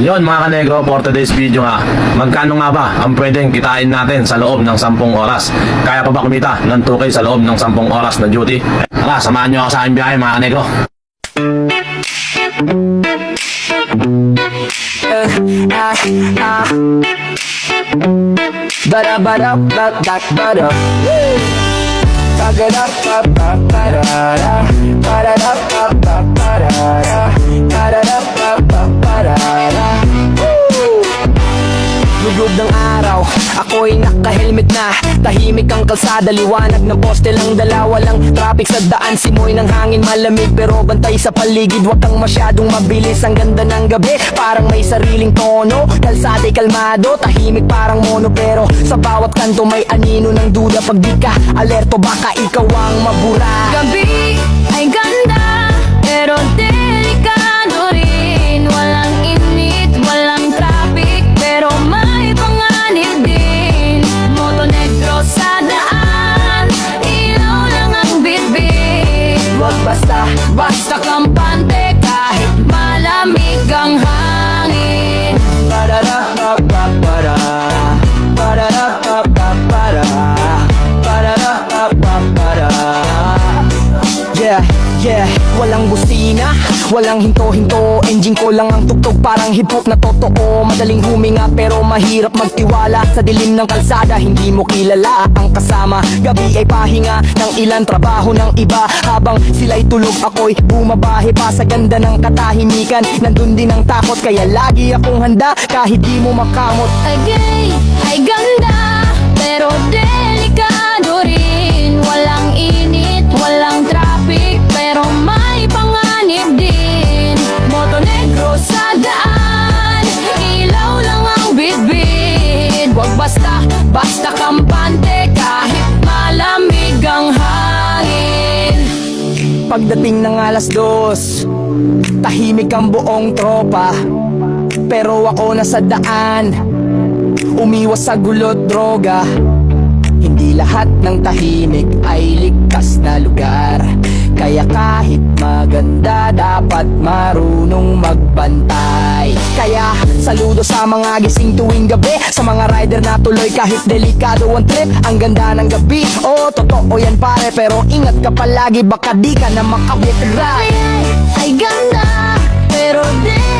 Yon mga kanegro, for today's video nga, magkano nga ba ang pwedeng kitain natin sa loob ng 10 oras? Kaya pa ba kumita ng 2K sa loob ng 10 oras na duty? Tara, samahan nyo ako sa aking biyahe mga kanegro. ah, ah. Bada bada bada bada Bagada ba ba badada Badada Lugog ng araw, ako'y naka-helmet na. Tahimik ang kalsada, liwanag ng poste lang dala Walang traffic sa daan, simoy ng hangin malamig. Pero bantay sa paligid, wag kang masyadong mabilis. Ang ganda ng gabi, parang may sariling tono. Kalsada'y kalmado, tahimik parang mono. Pero sa bawat kanto may anino ng duda. Pag di ka alerto, baka ikaw ang mabura. Gabi ay ganda Pero basta, Basta kampante Yeah, walang busina Walang hinto-hinto Engine ko lang ang tugtog Parang hip-hop na totoo. Madaling huminga pero mahirap magtiwala. Sa dilim ng kalsada Hindi mo kilala ang kasama. Gabi ay pahinga ng ilan Trabaho ng iba. Habang sila'y tulog Ako'y bumabahe pa sa ganda ng katahimikan. Nandun din ang takot Kaya lagi akong handa. Kahit di mo makamot. Ay gay, ay ganda Pero delikado basta, basta kampante Kahit malamig ang hangin. Pagdating ng alas dos Tahimik ang buong tropa. Pero ako nasa daan Umiwas sa gulot droga. Hindi lahat ng tahimik ay ligtas na lugar Kaya kahit maganda dapat marunong magbantay. Kaya saludo sa mga gising tuwing gabi. Sa mga rider na tuloy kahit delikado ang trip. Ang ganda ng gabi, oo totoo yan pare. Pero ingat ka palagi baka di ka na makabit Ay, ay, ay ganda Pero delikado